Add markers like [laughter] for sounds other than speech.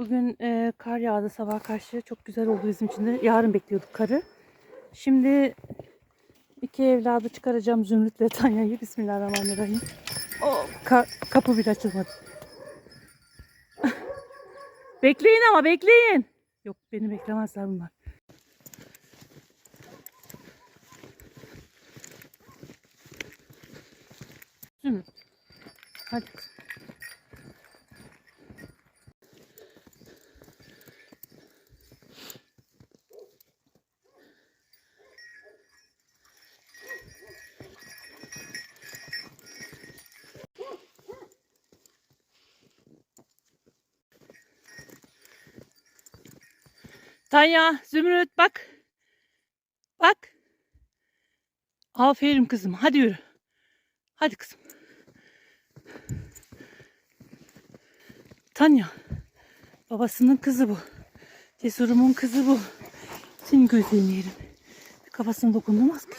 Bugün e, kar yağdı sabah karşı. Çok güzel oldu bizim için de. Yarın bekliyorduk karı. Şimdi iki evladı çıkaracağım Zümrüt ve Tanya'yı. Bismillahirrahmanirrahim. Oh, ka- kapı bile açılmadı. [laughs] bekleyin ama bekleyin. Yok beni beklemezler bunlar. Zümrüt. Hadi. Tanya, Zümrüt bak. Bak. Aferin kızım. Hadi yürü. Hadi kızım. Tanya. Babasının kızı bu. Cesur'umun kızı bu. Senin gözlerini yerim. Kafasına dokunulmaz ki.